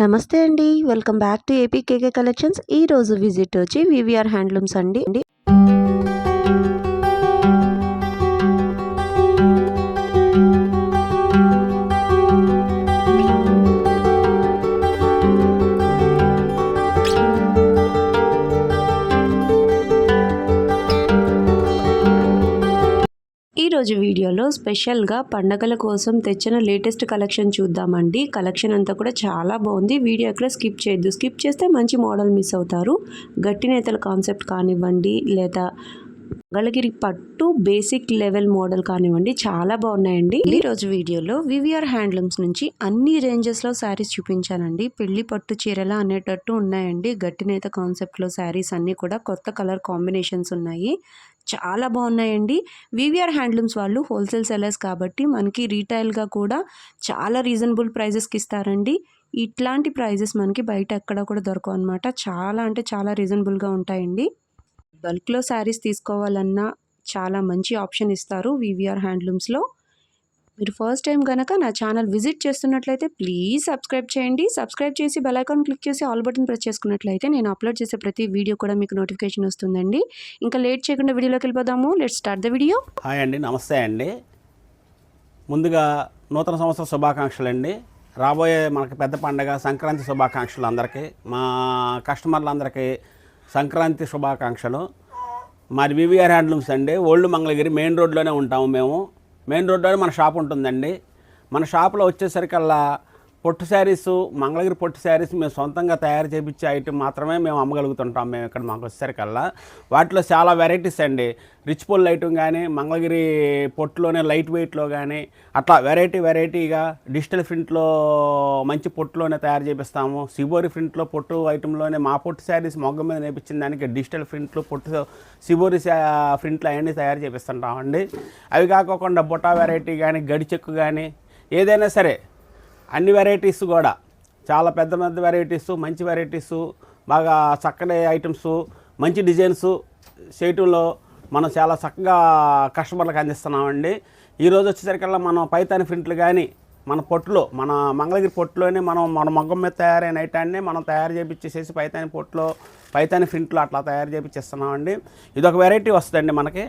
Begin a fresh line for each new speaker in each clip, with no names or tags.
నమస్తే అండి. Welcome back to AP KK collections. ఈ రోజు విజిట్ వచ్చి వివిఆర్ హ్యాండ్లూమ్స్ అండి. ఈరోజు ఈ రోజు వీడియోలో స్పెషల్గా పండగల కోసం తెచ్చిన లేటెస్ట్ కలెక్షన్ చూద్దామండి. కలెక్షన్ అంతా కూడా చాలా బాగుంది. వీడియో ఎక్కడ స్కిప్ చేయొద్దు. స్కిప్ చేస్తే మంచి మోడల్ మిస్ అవుతారు. గట్టి నేతల కాన్సెప్ట్ కానివ్వండి లేదా మంగళగిరి పట్టు బేసిక్ లెవెల్ మోడల్ కానివ్వండి చాలా బాగున్నాయండి. ఈ రోజు వీడియోలో వివిఆర్ హ్యాండ్లూమ్స్ నుంచి అన్ని రేంజెస్లో శారీస్ చూపించానండి. పెళ్ళి పట్టు చీరల అనేటట్టు ఉన్నాయండి. గట్టినేత కాన్సెప్ట్లో శారీస్ అన్నీ కూడా కొత్త కలర్ కాంబినేషన్స్ ఉన్నాయి. చాలా బాగున్నాయండి. వివిఆర్ హ్యాండ్లూమ్స్ వాళ్ళు హోల్సేల్ సెలర్స్ కాబట్టి మనకి రీటైల్గా కూడా చాలా రీజనబుల్ ప్రైజెస్కి ఇస్తారండి. ఇట్లాంటి ప్రైజెస్ మనకి బయట ఎక్కడ కూడా దొరకవు అనమాట చాలా అంటే చాలా రీజనబుల్గా ఉంటాయండి. బల్క్లో శారీస్ తీసుకోవాలన్నా చాలా మంచి ఆప్షన్ ఇస్తారు వివిఆర్ హ్యాండ్లూమ్స్లో. మీరు ఫస్ట్ టైం కనుక నా ఛానల్ విజిట్ చేస్తున్నట్లయితే ప్లీజ్ సబ్స్క్రైబ్ చేయండి. సబ్స్క్రైబ్ చేసి బెల్ ఐకాన్ క్లిక్ చేసి ఆల్ బటన్ ప్రెస్ చేసుకున్నట్లయితే నేను అప్లోడ్ చేసే ప్రతి వీడియో కూడా మీకు నోటిఫికేషన్ వస్తుందండి. ఇంకా లేట్ చేయకుండా వీడియోలోకి వెళ్ళిపోదాము. Let start the video
hi అండి నమస్తే అండి. ముందుగా నూతన సంవత్సర శుభాకాంక్షలు అండి. రాబోయే మనకి పెద్ద పండగ సంక్రాంతి శుభాకాంక్షలు అందరికీ మా కస్టమర్లందరికీ సంక్రాంతి శుభాకాంక్షలు. మరి వివిఆర్ హ్యాండ్లూమ్స్ అండి. ఓల్డ్ మంగళగిరి మెయిన్ రోడ్లోనే ఉంటాము మేము. మెయిన్ రోడ్లోనే మన షాప్ ఉంటుందండి. మన షాప్లో వచ్చేసరికల్లా పొట్టు శారీస్ మంగళగిరి పొట్టు శారీస్ మేము సొంతంగా తయారు చేయించే ఐటెం మాత్రమే మేము అమ్మగలుగుతుంటాం మేము ఇక్కడ మాకు వచ్చేసరికల్లా. వాటిలో చాలా వెరైటీస్ అండి. రిచ్ పొల్ ఐటమ్ కానీ మంగళగిరి పొట్టులోనే లైట్ వెయిట్లో కానీ అట్లా వెరైటీ వెరైటీగా డిజిటల్ ప్రింట్లో మంచి పొట్టులోనే తయారు చేపిస్తాము. సిబోరి ప్రింట్లో పొట్టు ఐటెంలోనే మా పొట్టు శారీస్ మొగ్గ మీద నేర్పించిన దానికి డిజిటల్ ప్రింట్లు పొట్టు సిబోరి ప్రింట్లు అవన్నీ తయారు చేపిస్తుంటామండి. అవి కాకుండా బుటా వెరైటీ కానీ గడిచెక్కు కానీ ఏదైనా సరే అన్ని వెరైటీస్ కూడా. చాలా పెద్ద పెద్ద వెరైటీస్ మంచి వెరైటీస్ బాగా చక్కటి ఐటమ్స్ మంచి డిజైన్స్ చేయటంలో మనం చాలా చక్కగా కస్టమర్లకు అందిస్తున్నామండి. ఈరోజు వచ్చేసరికల్లా మనం పైతాని ప్రింట్లు కానీ మన పొట్టులో మన మంగళగిరి పొట్టులోనే మనం మన మగ్గం మీద తయారైన ఐటాన్ని మనం తయారు చేపించేసేసి పైతాని పొట్టులో పైతాని ప్రింట్లో అట్లా తయారు చేపించేస్తున్నామండి. ఇది ఒక వెరైటీ వస్తుందండి మనకి.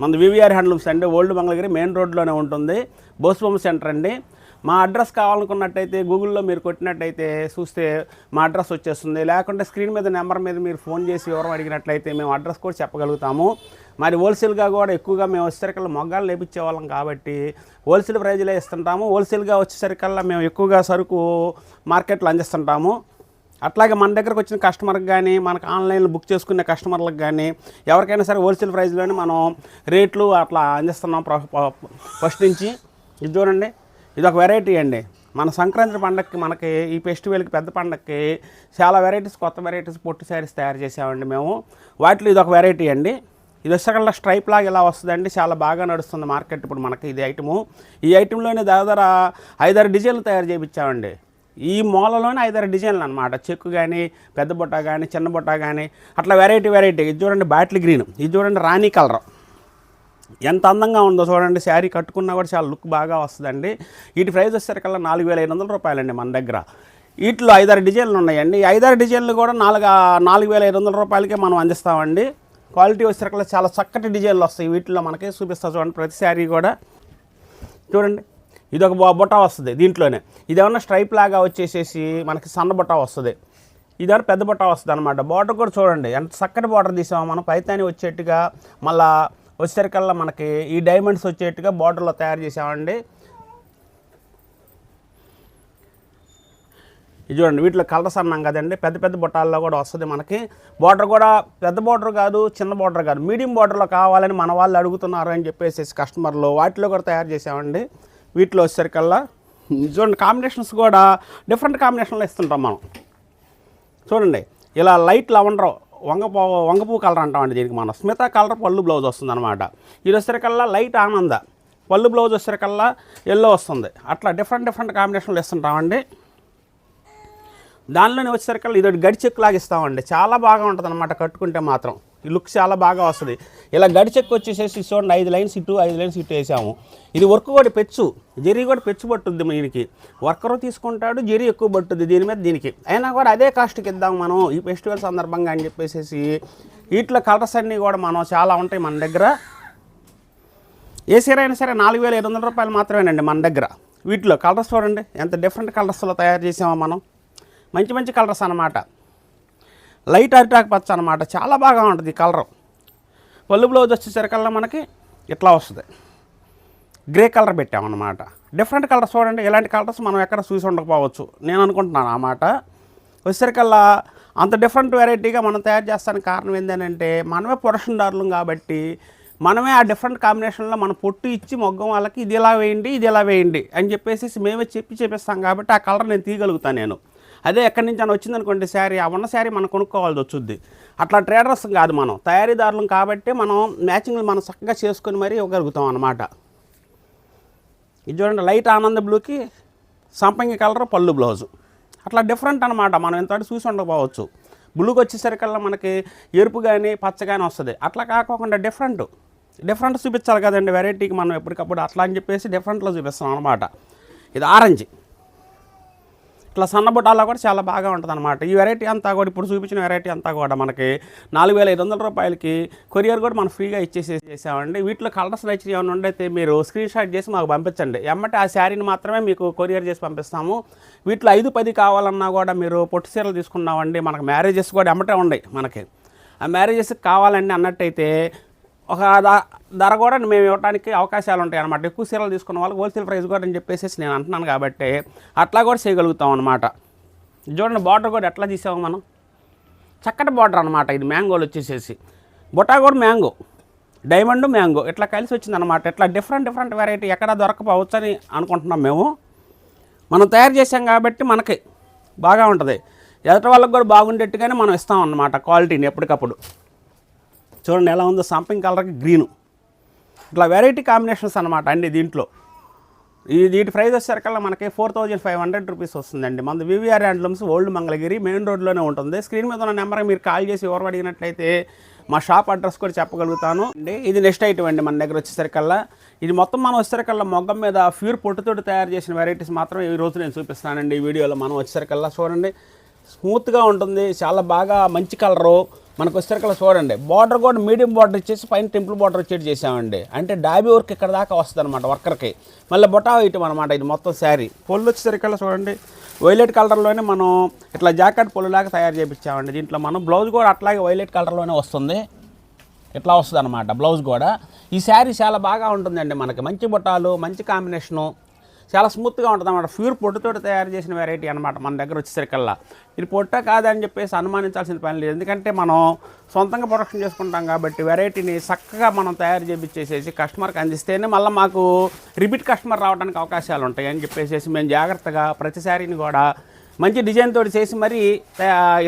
మన వివిఆర్ హ్యాండ్లూమ్స్ అండి. ఓల్డ్ మంగళగిరి మెయిన్ రోడ్లోనే ఉంటుంది. బోస్బొమ్మ సెంటర్ అండి. మా అడ్రస్ కావాలనుకున్నట్టయితే గూగుల్లో మీరు కొట్టినట్టయితే చూస్తే మా అడ్రస్ వచ్చేస్తుంది. లేకుంటే స్క్రీన్ మీద నెంబర్ మీద మీరు ఫోన్ చేసి వివరం అడిగినట్లయితే మేము అడ్రస్ కూడా చెప్పగలుగుతాము. మరి హోల్సేల్గా కూడా ఎక్కువగా మేము వచ్చేసరికల్లా మొగ్గాలు లేపించే వాళ్ళం కాబట్టి హోల్సేల్ ప్రైజ్లే ఇస్తుంటాము హోల్సేల్గా వచ్చేసరికల్లా మేము ఎక్కువగా సరుకు మార్కెట్లో అందిస్తుంటాము. అట్లాగే మన దగ్గరకు వచ్చిన కస్టమర్కి కానీ మనకు ఆన్లైన్లో బుక్ చేసుకునే కస్టమర్లకు కానీ ఎవరికైనా సరే హోల్సేల్ ప్రైస్లోనే మనం రేట్లు అట్లా అందిస్తున్నాం ఫస్ట్ నుంచి. ఇది చూడండి. ఇది ఒక వెరైటీ అండి. మన సంక్రాంతి పండగకి మనకి ఈ ఫెస్టివల్కి పెద్ద పండగకి చాలా వెరైటీస్ కొత్త వెరైటీస్ పొట్టు శారీస్ తయారు చేసామండి మేము. వాటిలో ఇది ఒక వెరైటీ అండి. ఇది వచ్చేకల్లా స్ట్రైప్ లాగా ఇలా వస్తుందండి. చాలా బాగా నడుస్తుంది మార్కెట్ ఇప్పుడు మనకి ఇది ఐటము ఈ ఐటెంలోనే దాదాపు ఐదారు డిజైన్లు తయారు చేయించామండి ఈ మూలలోనే ఐదారు డిజైన్లు అనమాట చెక్కు కానీ పెద్ద బుట్ట కానీ చిన్న బుట్ట కానీ అట్లా వెరైటీ వెరైటీ ఇది చూడండి బాటిల్ గ్రీన్. ఇది చూడండి రాణి కలర్. ఎంత అందంగా ఉందో చూడండి శారీ కట్టుకున్నా కూడా చాలా లుక్ బాగా వస్తుందండి. వీటి ప్రైస్ వచ్చేసరికల్లా నాలుగు వేల ఐదు వందల రూపాయలండి మన దగ్గర. వీటిలో ఐదారు డిజైన్లు ఉన్నాయండి. ఐదారు డిజైన్లు కూడా నాలుగు నాలుగు వేల ఐదు వందల రూపాయలకే మనం అందిస్తామండి. క్వాలిటీ వచ్చేసరికల్లా చాలా చక్కటి డిజైన్లు వస్తాయి. వీటిలో మనకి చూపిస్తా చూడండి ప్రతి శారీ కూడా. చూడండి ఇది ఒక బొ- బుట్ట వస్తుంది దీంట్లోనే. ఇది స్ట్రైప్ లాగా వచ్చేసేసి మనకి సన్న బుట్ట వస్తుంది. ఇదేమన్నా పెద్ద బుట్ట వస్తుంది అనమాట బార్డర్ కూడా చూడండి ఎంత చక్కటి బార్డర్ తీసాము మనం. పైతాని వచ్చేట్టుగా మళ్ళా వచ్చేసరికల్లా మనకి ఈ డైమండ్స్ వచ్చేట్టుగా బార్డర్లో తయారు చేసామండి ఇది చూడండి వీటిలో కలర్స్ అన్నాం కదండి పెద్ద పెద్ద బుట్టాల్లో కూడా వస్తుంది మనకి. బార్డర్ కూడా పెద్ద బార్డర్ కాదు చిన్న బార్డర్ కాదు మీడియం బార్డర్లో కావాలని మన వాళ్ళు అడుగుతున్నారు అని చెప్పేసి కస్టమర్లు వాటిలో కూడా తయారు చేసామండి వీటిలో వచ్చేసరికల్లా చూడండి కాంబినేషన్స్ కూడా డిఫరెంట్ కాంబినేషన్లో ఇస్తుంటాం మనం. చూడండి ఇలా లైట్ లవండర్ వంగపూ వంగపూ కలర్ అంటామండి దీనికి మనం. స్మిత కలర్ పళ్ళు బ్లౌజ్ వస్తుంది అనమాట ఇది వచ్చేసరికల్లా లైట్ ఆనంద. పళ్ళు బ్లౌజ్ వచ్చేసరికల్లా ఎల్లో వస్తుంది. అట్లా డిఫరెంట్ డిఫరెంట్ కాంబినేషన్లు ఇస్తుంటామండి దానిలోనే వచ్చేసరికల్లా ఇది గడి లాగా ఇస్తామండి. చాలా బాగా ఉంటుంది అనమాట కట్టుకుంటే మాత్రం. లుక్ చాలా బాగా వస్తుంది. ఇలా గడిచెక్కు వచ్చేసేసి చూడండి ఐదు లైన్స్ ఇటు ఐదు లైన్స్ ఇటు వేసాము. ఇది వర్క్ కూడా పెచ్చు. జెరీ కూడా పెచ్చు పట్టుద్ది దీనికి. వర్కరు తీసుకుంటాడు జెరీ ఎక్కువ పట్టుద్ది దీని మీద దీనికి. అయినా కూడా అదే కాస్ట్కి ఇద్దాం మనం ఈ ఫెస్టివల్ సందర్భంగా అని చెప్పేసి వీటిలో కలర్స్ అన్నీ కూడా మనం చాలా ఉంటాయి మన దగ్గర. ఏ సీర అయినా సరే నాలుగు వేల ఐదు వందల రూపాయలు మాత్రమేనండి మన దగ్గర. వీటిలో కలర్స్ చూడండి ఎంత డిఫరెంట్ కలర్స్లో తయారు చేసామో మనం. మంచి మంచి కలర్స్ అనమాట లైట్ అరిటాక్ పచ్చ అనమాట చాలా బాగా ఉంటుంది కలర్. పళ్ళు బ్లౌజ్ వచ్చేసరికల్లా మనకి ఇట్లా వస్తుంది. గ్రే కలర్ పెట్టామన్నమాట డిఫరెంట్ కలర్స్ చూడండి ఇలాంటి కలర్స్ మనం ఎక్కడ చూసి ఉండకపోవచ్చు. నేను అనుకుంటున్నాను అన్నమాట. వచ్చేసరికల్లా అంత డిఫరెంట్ వెరైటీగా మనం తయారు చేస్తానికి కారణం ఏంటంటే మనమే ప్రొడక్షన్దారులం కాబట్టి మనమే ఆ డిఫరెంట్ కాంబినేషన్లో మన పొట్టు ఇచ్చి మొగ్గం వాళ్ళకి ఇది ఇలా వేయండి ఇది ఇలా వేయండి అని చెప్పేసి మేమే చెప్పి చేపిస్తాం కాబట్టి ఆ కలర్ నేను తీయగలుగుతాను నేను. అదే ఎక్కడి నుంచి అని వచ్చిందనుకోండి శారీ ఆ ఉన్న శారీ మనం కొనుక్కోవాల్సి వచ్చుద్ది. అట్లా ట్రేడర్స్ కాదు మనం. తయారీదారులం కాబట్టి మనం మ్యాచింగ్లు మనం చక్కగా చేసుకొని మరీ ఇవ్వగలుగుతాం అన్నమాట. ఇది చూడండి లైట్ ఆనంద బ్లూకి సంపంగి కలర్ పళ్ళు బ్లౌజు. అట్లా డిఫరెంట్ అనమాట మనం ఎంతటి చూసి ఉండకపోవచ్చు. బ్లూకి వచ్చేసరికల్లా మనకి ఎరుపు కానీ పచ్చ కానీ వస్తుంది. అట్లా కాకోకుండా డిఫరెంట్. డిఫరెంట్ చూపించాలి కదండి వెరైటీకి మనం ఎప్పటికప్పుడు. అట్లా అని చెప్పేసి డిఫరెంట్లో చూపిస్తాం అనమాట ఇది ఆరెంజ్. ఇట్లా సన్నబుట్టాలో కూడా చాలా బాగా ఉంటుంది అనమాట ఈ వెరైటీ అంతా కూడా ఇప్పుడు చూపించిన వెరైటీ అంతా కూడా మనకి నాలుగు వేల ఐదు వందల రూపాయలకి కొరియర్ కూడా మనం ఫ్రీగా ఇచ్చేసి చేసామండి. వీటిలో కలర్స్ నచ్చిన ఏమైనా ఉండైతే మీరు స్క్రీన్ షాట్ చేసి మాకు పంపించండి. ఎమ్మటే ఆ శారీని మాత్రమే మీకు కొరియర్ చేసి పంపిస్తాము. వీటిలో ఐదు పది కావాలన్నా కూడా మీరు పొట్టు చీరలు తీసుకున్నామండి. మనకు మ్యారేజెస్ కూడా ఎమ్మటే ఉన్నాయి మనకి. ఆ మ్యారేజెస్కి కావాలండి అన్నట్టయితే ఒక ధర కూడా మేము ఇవ్వడానికి అవకాశాలు ఉంటాయి అనమాట ఎక్కువ సీరలు తీసుకున్న వాళ్ళకి హోల్సేల్ ప్రైస్ కూడా అని చెప్పేసి నేను అంటున్నాను కాబట్టి అట్లా కూడా చేయగలుగుతాం అనమాట చూడండి బార్డర్ కూడా ఎట్లా తీసాము మనం. చక్కటి బార్డర్ అనమాట ఇది మ్యాంగోలు వచ్చేసేసి. బొటా కూడా మ్యాంగో డైమండ్ మ్యాంగో ఇట్లా కలిసి వచ్చిందనమాట ఇట్లా డిఫరెంట్ డిఫరెంట్ వెరైటీ ఎక్కడ దొరకపోవచ్చు అని అనుకుంటున్నాం మేము. మనం తయారు చేసాం కాబట్టి మనకి బాగా ఉంటుంది. ఎదుటి వాళ్ళకి కూడా బాగుండేట్టుగానే మనం ఇస్తాం అన్నమాట క్వాలిటీని ఎప్పటికప్పుడు. చూడండి ఎలా ఉందో సంపింగ్ కలర్కి గ్రీను. ఇట్లా వెరైటీ కాంబినేషన్స్ అనమాట అండి దీంట్లో. ఈ వీటి ప్రైస్ వచ్చేసరికల్లా మనకి four thousand five hundred rupees వస్తుందండి. మన VVR handlooms old Mangalagiri main రోడ్లోనే ఉంటుంది. స్క్రీన్ మీద ఉన్న నెంబర్కి మీరు కాల్ చేసి ఎవరు అడిగినట్లయితే మా షాప్ అడ్రస్ కూడా చెప్పగలుగుతాను. అండి ఇది నెక్స్ట్ ఐటమ్ అండి మన దగ్గర వచ్చేసరికల్లా. ఇది మొత్తం మనం వచ్చేసరికల్లా మొగ్గం మీద ప్యూర్ పొట్టుతోటి తయారు చేసిన వెరైటీస్ మాత్రం ఈ రోజు నేను చూపిస్తానండి ఈ వీడియోలో. మనం వచ్చేసరికల్లా చూడండి స్మూత్గా ఉంటుంది. చాలా బాగా మంచి కలరు మనకు వచ్చేసరికల్లా చూడండి. బార్డర్ కూడా మీడియం బార్డర్ ఇచ్చేసి పైన టెంపుల్ బార్డర్ వచ్చేటి చేసామండి అంటే డాబీ వర్క్ ఇక్కడ దాకా వస్తుంది అనమాట వర్కర్కి మళ్ళీ బొటా ఐటమ్ అనమాట ఇది మొత్తం శారీ పొల్లు వచ్చేసరికల్లా చూడండి. వైలెట్ కలర్లోనే మనం ఇట్లా జాకెట్ పొల్లులాగా తయారు చేయించామండి దీంట్లో మనం బ్లౌజ్ కూడా అట్లాగే వైలెట్ కలర్లోనే వస్తుంది. ఇట్లా వస్తుంది అనమాట బ్లౌజ్ కూడా. ఈ శారీ చాలా బాగా ఉంటుందండి మనకి. మంచి బుట్టాలు మంచి కాంబినేషను చాలా స్మూత్గా ఉంటుంది అనమాట ప్యూర్ పొట్టుతో తయారు చేసిన వెరైటీ అనమాట మన దగ్గర వచ్చేసరికల్లా. ఇది పొట్ట కాదని చెప్పేసి అనుమానించాల్సిన పని లేదు. ఎందుకంటే మనం సొంతంగా ప్రొడక్షన్ చేసుకుంటాం కాబట్టి వెరైటీని చక్కగా మనం తయారు చేపించేసేసి కస్టమర్కి అందిస్తేనే మళ్ళీ మాకు రిపీట్ కస్టమర్ రావడానికి అవకాశాలు ఉంటాయి అని చెప్పేసి మేము జాగ్రత్తగా ప్రతిసారిని కూడా మంచి డిజైన్ తోటి చేసి మరీ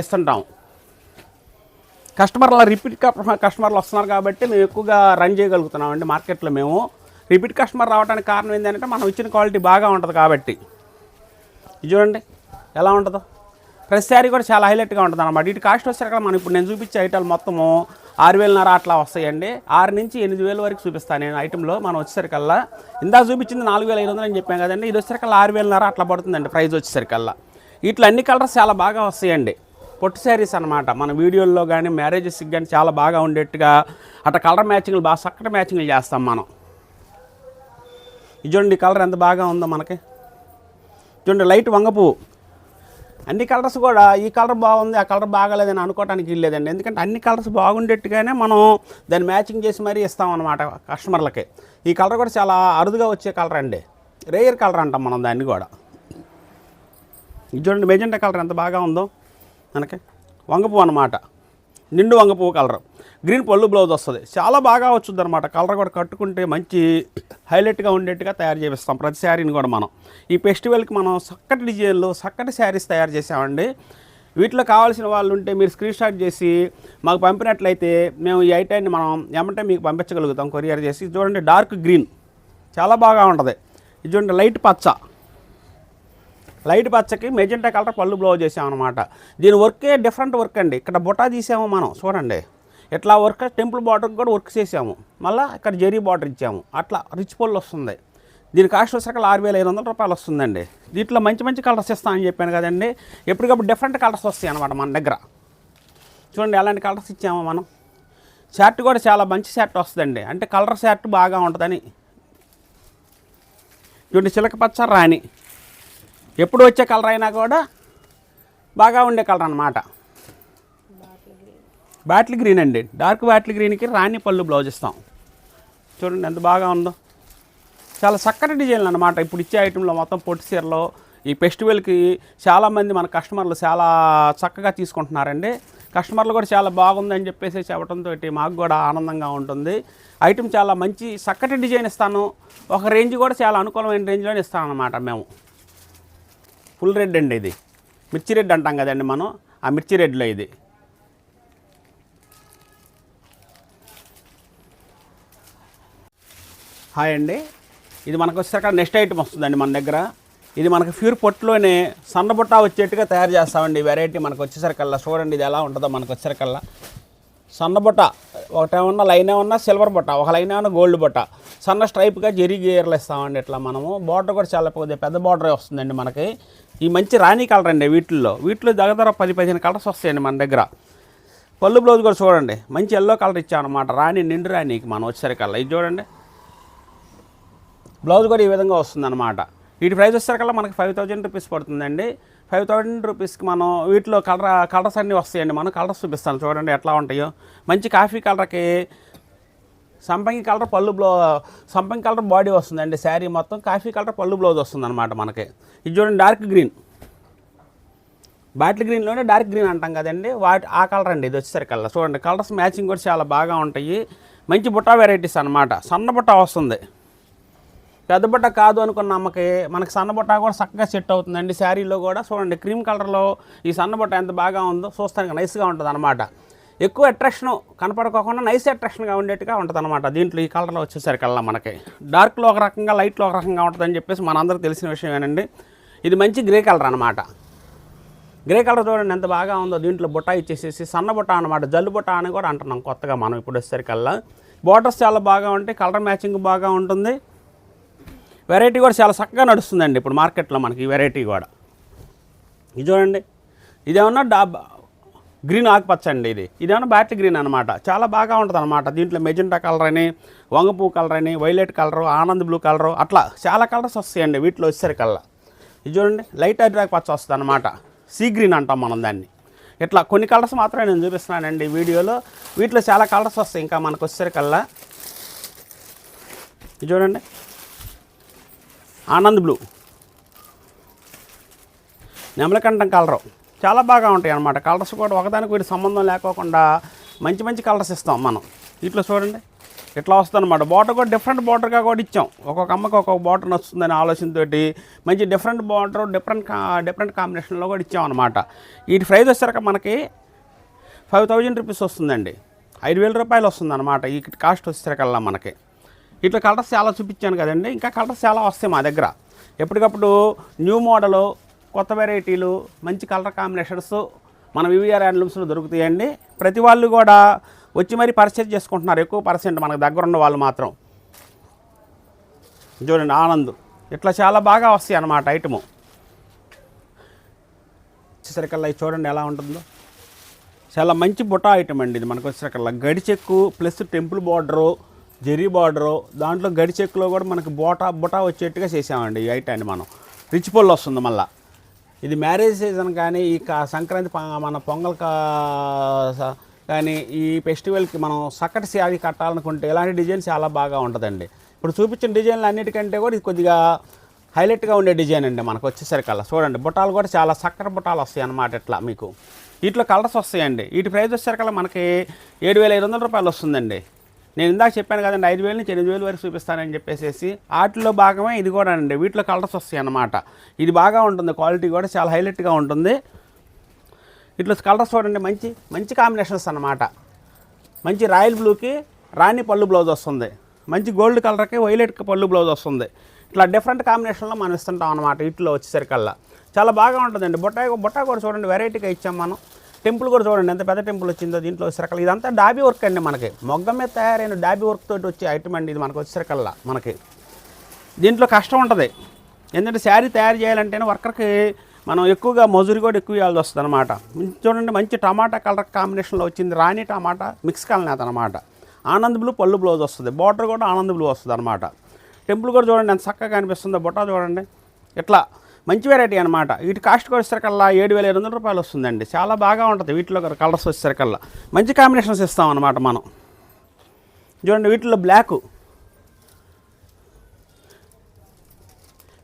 ఇస్తుంటాం. కస్టమర్ల రిపీట్ కస్టమర్లు వస్తున్నారు కాబట్టి మేము ఎక్కువగా రన్ చేయగలుగుతున్నాం అండి మార్కెట్లో మేము. రిపీట్ కస్టమర్ రావడానికి కారణం ఏంటంటే మనం ఇచ్చిన క్వాలిటీ బాగా ఉంటుంది కాబట్టి. ఇది చూడండి ఎలా ఉంటుందో. ప్రతి శారీ కూడా చాలా హైలైట్గా ఉంటుంది అనమాట ఇటు కాస్ట్ వచ్చాక మనం ఇప్పుడు నేను చూపించే ఐటాలు మొత్తము ఆరు వేలన్నర అట్లా వస్తాయండి. ఆరు నుంచి ఎనిమిది వేల వరకు చూపిస్తాను నేను ఐటెంలో. మనం వచ్చేసరికల్లా ఇందాక చూపించింది నాలుగు వేల ఐదు వందలు అని చెప్పాను కదండి. ఇది వచ్చేసరికల్లా ఆరు వేలన్నర అట్లా పడుతుందండి ప్రైస్ వచ్చేసరికల్లా. ఇట్లా అన్ని కలర్స్ చాలా బాగా వస్తాయండి. పొట్టు శారీస్ అనమాట మన వీడియోల్లో కానీ మ్యారేజెస్కి కానీ చాలా బాగా ఉండేట్టుగా అట్లా కలర్ మ్యాచింగ్లు బాగా చక్కటి మ్యాచింగ్లు చేస్తాం మనం. ఇది చూడండి కలర్ ఎంత బాగా ఉందో మనకి. చూడండి లైట్ వంగపువ్వు అన్ని కలర్స్ కూడా ఈ కలర్ బాగుంది ఆ కలర్ బాగాలేదని అనుకోవడానికి లేదండి. ఎందుకంటే అన్ని కలర్స్ బాగుండేట్టుగానే మనం దాన్ని మ్యాచింగ్ చేసి మరీ ఇస్తాం కస్టమర్లకి. ఈ కలర్ కూడా చాలా అరుదుగా వచ్చే కలర్ అండి. రేయర్ కలర్ అంటాం మనం దాన్ని కూడా. ఇది చూడండి మెజెంటా కలర్ ఎంత బాగా ఉందో మనకి. వంగపువ్వు అనమాట నిండు వంగపువ్వు కలర్. గ్రీన్ పళ్ళు బ్లౌజ్ వస్తుంది. చాలా బాగా వచ్చింది అనమాట కలర్ కూడా కట్టుకుంటే మంచి హైలైట్గా ఉండేట్టుగా తయారు చేపిస్తాం ప్రతి శారీని కూడా మనం. ఈ ఫెస్టివల్కి మనం చక్కటి డిజైన్లు చక్కటి శారీస్ తయారు చేసామండి వీటిలో కావాల్సిన వాళ్ళు ఉంటే మీరు స్క్రీన్ షాట్ చేసి మాకు పంపినట్లయితే మేము ఈ ఐటాన్ని మనం ఏమంటే మీకు పంపించగలుగుతాం కొరియర్ చేసి. చూడండి డార్క్ గ్రీన్. చాలా బాగా ఉంటుంది. ఇది చూడండి లైట్ పచ్చ. లైట్ పచ్చకి మెజెంటా కలర్ పళ్ళు బ్లౌజ్ చేసామన్నమాట దీని వర్కే డిఫరెంట్ వర్క్ అండి. ఇక్కడ బుటా తీసాము మనం చూడండి. ఇట్లా వర్క్? టెంపుల్ బార్డర్కి కూడా వర్క్ చేసాము మళ్ళీ ఇక్కడ జెరీ బార్డర్ ఇచ్చాము. అట్లా రిచ్ పొల్ వస్తుంది దీని కాస్ట్ వచ్చాక ఆరు వేల ఐదు వందల రూపాయలు వస్తుందండి. దీంట్లో మంచి మంచి కలర్స్ ఇస్తామని చెప్పాను కదండి. ఎప్పటికప్పుడు డిఫరెంట్ కలర్స్ వస్తాయి అనమాట మన దగ్గర. చూడండి ఎలాంటి కలర్స్ ఇచ్చామో మనం. షర్ట్ కూడా చాలా మంచి షర్ట్ వస్తుందండి. అంటే కలర్ షర్ట్ బాగా ఉంటుందని. చూడండి చిలక పచ్చ రాణి. ఎప్పుడు వచ్చే కలర్ అయినా కూడా బాగా ఉండే కలర్ అన్నమాట. బ్యాటిల్ గ్రీన్ అండి. డార్క్ బ్యాటిల్ గ్రీన్కి రాణి పళ్ళు బ్లౌజ్ ఇస్తాం. చూడండి ఎంత బాగా ఉందో. చాలా చక్కటి డిజైన్లు అనమాట ఇప్పుడు ఇచ్చే ఐటెంలో మొత్తం పొట్టి చీరలో ఈ ఫెస్టివల్కి చాలామంది మన కస్టమర్లు చాలా చక్కగా తీసుకుంటున్నారండి. కస్టమర్లు కూడా చాలా బాగుందని చెప్పేసి చెప్పడంతో మాకు కూడా ఆనందంగా ఉంటుంది. ఐటెం చాలా మంచి చక్కటి డిజైన్ ఇస్తాను. ఒక రేంజ్ కూడా చాలా అనుకూలమైన రేంజ్లోనే ఇస్తాను అనమాట మేము. ఫుల్ రెడ్ అండి ఇది. మిర్చి రెడ్ అంటాం కదండి మనం. ఆ మిర్చి రెడ్లో ఇది. హాయ్ అండి. ఇది మనకు వచ్చాక నెక్స్ట్ ఐటమ్ వస్తుందండి మన దగ్గర. ఇది మనకు ప్యూర్ పొట్టులోనే సన్నబుట్ట వచ్చేట్టుగా తయారు చేస్తామండి. వెరైటీ మనకు వచ్చేసరికల్లా చూడండి ఇది ఎలా ఉంటుందో మనకు వచ్చేసరికల్లా. సన్నబుట్ట ఒకటేమన్నా లైన్ ఏమన్నా సిల్వర్ బుట్ట ఒక లైన్ ఏమన్నా గోల్డ్ బుట్ట. సన్న స్ట్రైప్గా జెరీ గేర్లు ఇస్తామండి ఇట్లా మనము. బార్డర్ కూడా చాలా కొద్దిగా పెద్ద బార్డర్ వస్తుందండి మనకి. ఈ మంచి రాణి కలర్ అండి వీటిల్లో. వీటిలో దగ్గర పది పదిహేను కలర్స్ వస్తాయండి మన దగ్గర. పళ్ళు బ్లౌజ్ కూడా చూడండి. మంచి ఎల్లో కలర్ ఇచ్చామన్నమాట. రాణి నిండు రాణికి మనం వచ్చేసరికల్లా. ఇది చూడండి. బ్లౌజ్ కూడా ఈ విధంగా వస్తుందన్నమాట. వీటి ప్రైస్ వచ్చేసరికల్లా మనకి ఫైవ్ థౌజండ్ రూపీస్ పడుతుందండి. ఫైవ్ థౌజండ్ రూపీస్కి మనం వీటిలో కలర్ కలర్స్ అన్నీ వస్తాయండి. మనం కలర్స్ చూపిస్తాను. చూడండి ఎట్లా ఉంటాయో. మంచి కాఫీ కలర్కి సంపంగి కలర్ పళ్ళు బ్లౌ సంపంగి కలర్ బాడీ వస్తుందండి. శారీ మొత్తం కాఫీ కలర్ పళ్ళు బ్లౌజ్ వస్తుందన్నమాట మనకి. ఇది చూడండి డార్క్ గ్రీన్. బాటిల్ గ్రీన్లోనే డార్క్ గ్రీన్ అంటాం కదండి. వాటి ఆ కలర్ అండి ఇది వచ్చేసరికల్లా. చూడండి కలర్స్ మ్యాచింగ్ కూడా చాలా బాగా ఉంటాయి. మంచి బుట్ట వెరైటీస్ అనమాట సన్న బుట్ట వస్తుంది. పెద్ద బుట్ట కాదు అనుకున్న అమ్మకి మనకి సన్న బుట్ట కూడా చక్కగా సెట్ అవుతుందండి. శారీలో కూడా చూడండి క్రీమ్ కలర్లో ఈ సన్న బుట్ట ఎంత బాగా ఉందో చూస్తానికి నైస్గా ఉంటుంది అనమాట ఎక్కువ అట్రాక్షన్ కనపడుకోకుండా నైస్ అట్రాక్షన్గా ఉండేట్టుగా ఉంటుంది అనమాట దీంట్లో ఈ కలర్లో వచ్చేసరికల్లా మనకి. డార్క్లో ఒక రకంగా లైట్లో ఒక రకంగా ఉంటుందని చెప్పేసి మనందరికీ తెలిసిన విషయమేనండి ఇది మంచి గ్రే కలర్ అనమాట గ్రే కలర్ చూడండి ఎంత బాగా ఉందో. దీంట్లో బుట్ట ఇచ్చేసేసి సన్న బుట్ట అనమాట జల్లు బుట్ట అని కూడా అంటున్నాం కొత్తగా మనం ఇప్పుడు వచ్చేసరికల్లా. బార్డర్స్ చాలా బాగా ఉంటాయి. కలర్ మ్యాచింగ్ బాగా ఉంటుంది. వెరైటీ కూడా చాలా చక్కగా నడుస్తుందండి ఇప్పుడు మార్కెట్లో మనకి ఈ వెరైటీ కూడా. ఇది చూడండి. ఇదేమన్నా డా గ్రీన్ ఆకుపచ్చ అండి ఇది. ఇదేమన్నా బ్యాటరీ గ్రీన్ అనమాట చాలా బాగా ఉంటుంది అనమాట దీంట్లో మెజెంటా కలర్ అని వంగపూ కలర్ అని violet colour Anand blue colour అట్లా చాలా కలర్స్ వస్తాయండి వీటిలో వచ్చేసరికల్లా ఇది చూడండి. లైట్ అడ్రాక్ పచ్చ వస్తుంది అనమాట సీ గ్రీన్ అంటాం మనం దాన్ని. ఇట్లా కొన్ని కలర్స్ మాత్రమే నేను చూపిస్తున్నానండి ఈ వీడియోలో. వీటిలో చాలా కలర్స్ వస్తాయి ఇంకా మనకు వచ్చేసరికల్లా ఇది చూడండి. ఆనంద్ బ్లూ. నెమలకంఠం కలరు. చాలా బాగా ఉంటాయి అన్నమాట. కలర్స్ కూడా ఒకదానికి వీటి సంబంధం లేకోకుండా మంచి మంచి కలర్స్ ఇస్తాం మనం. ఇట్లా చూడండి. ఇట్లా వస్తుందన్నమాట. అనమాట కూడా డిఫరెంట్ బార్డర్గా కూడా ఇచ్చాం. ఒక్కొక్క అమ్మకి ఒక్కొక్క బోటర్ వస్తుందనే ఆలోచనతోటి మంచి డిఫరెంట్ బార్డర్ డిఫరెంట్ డిఫరెంట్ కాంబినేషన్లో కూడా ఇచ్చాం అనమాట వీటి ప్రైస్ వచ్చాక మనకి ఫైవ్ థౌజండ్ రూపీస్ వస్తుందండి. ఐదు వేల రూపాయలు వస్తుంది అనమాట ఈ కాస్ట్ వచ్చేసరికల్లా మనకి. ఇట్లా కలర్స్ చాలా చూపించాను కదండి. ఇంకా కలర్స్ చాలా వస్తాయి మా దగ్గర. ఎప్పటికప్పుడు న్యూ మోడలు కొత్త వెరైటీలు మంచి కలర్ కాంబినేషన్స్ మన వివిఆర్ హ్యాండ్లూమ్స్లో దొరుకుతాయండి. ప్రతి వాళ్ళు కూడా వచ్చి మరీ పర్చేజ్ చేసుకుంటున్నారు. ఎక్కువ పర్సెంట్ మనకు దగ్గర ఉన్న వాళ్ళు మాత్రం. చూడండి ఆనంద్. ఇట్లా చాలా బాగా వస్తాయి అన్నమాట ఐటము వచ్చేసరికల్లా ఇది చూడండి ఎలా ఉంటుందో. చాలా మంచి బుటా ఐటమ్ అండి ఇది. మనకు వచ్చేసరికల్లా గడి check plus temple border zari border దాంట్లో గడి చెక్కులో కూడా మనకి బోటా బుటా వచ్చేట్టుగా చేసామండి ఈ ఐటాన్ని మనం. రిచ్ పొల్లు వస్తుంది మళ్ళా. ఇది మ్యారేజ్ సీజన్ కానీ ఈ కా- సంక్రాంతి మన పొంగల్ కా కానీ ఈ ఫెస్టివల్కి మనం సక్కటి శారీ కట్టాలనుకుంటే ఇలాంటి డిజైన్ చాలా బాగా ఉంటుందండి. ఇప్పుడు చూపించిన డిజైన్లు అన్నిటికంటే కూడా ఇది కొద్దిగా హైలైట్గా ఉండే డిజైన్ అండి మనకు వచ్చేసరికల్లా. చూడండి బుట్టాలు కూడా చాలా చక్కటి బుట్టాలు వస్తాయి అన్నమాట ఇట్లా మీకు. వీటిలో కలర్స్ వస్తాయండి. వీటి ప్రైస్ వచ్చేసరికల్లా మనకి ఏడు వేల ఐదు వందల రూపాయలు వస్తుందండి. నేను ఇందాక చెప్పాను కదండి ఐదు వేల నుంచి ఎనిమిది వేలు వరకు చూపిస్తానని చెప్పేసి వాటిలో భాగమే ఇది కూడా అండి వీటిలో కలర్స్ వస్తాయి అన్నమాట. ఇది బాగా ఉంటుంది క్వాలిటీ కూడా చాలా హైలైట్గా ఉంటుంది. ఇట్లా కలర్స్ చూడండి మంచి మంచి కాంబినేషన్స్ అన్నమాట. మంచి రాయల్ బ్లూకి రాణి పళ్ళు బ్లౌజ్ వస్తుంది. మంచి గోల్డ్ కలర్కి వైలెట్ పళ్ళు బ్లౌజ్ వస్తుంది. ఇట్లా డిఫరెంట్ కాంబినేషన్లో మనం ఇస్తుంటాం అనమాట వీటిలో వచ్చేసరికల్లా. చాలా బాగా ఉంటుందండి. బుట్ట బుట్ట కూడా చూడండి వెరైటీగా ఇచ్చాం మనం. టెంపుల్ కూడా చూడండి ఎంత పెద్ద టెంపుల్ వచ్చిందో దీంట్లో వచ్చేసరికల్లా ఇదంతా డాబీ వర్క్ అండి మనకి. మొగ్గ మీద తయారైన డాబీ వర్క్ తోటి వచ్చే ఐటమ్ అండి ఇది మనకు వచ్చేసరికల్లా మనకి. దీంట్లో కష్టం ఉంటుంది. ఎందుకంటే శారీ తయారు చేయాలంటేనే వర్కర్కి మనం ఎక్కువగా మజూరి కూడా ఎక్కువ ఇవ్వాల్సి వస్తుంది అనమాట చూడండి మంచి టమాటా కలర్ కాంబినేషన్లో వచ్చింది. రాణి టమాటా మిక్స్ కలనేత అనమాట ఆనంద్ బ్లూ పళ్ళు బ్లౌజ్ వస్తుంది. బార్డర్ కూడా ఆనంద్ బ్లూ వస్తుంది అనమాట టెంపుల్ కూడా చూడండి ఎంత చక్కగా కనిపిస్తుందో బుట్ట చూడండి. ఇట్లా మంచి వెరైటీ అనమాట వీటి కాస్ట్ వచ్చేసరికల్లా ఏడు వేల ఐదు వందల రూపాయలు వస్తుందండి. చాలా బాగా ఉంటుంది. వీటిలో కలర్స్ వచ్చేసరికల్లా. మంచి కాంబినేషన్స్ ఇస్తాం మనం. చూడండి వీటిలో బ్లాక్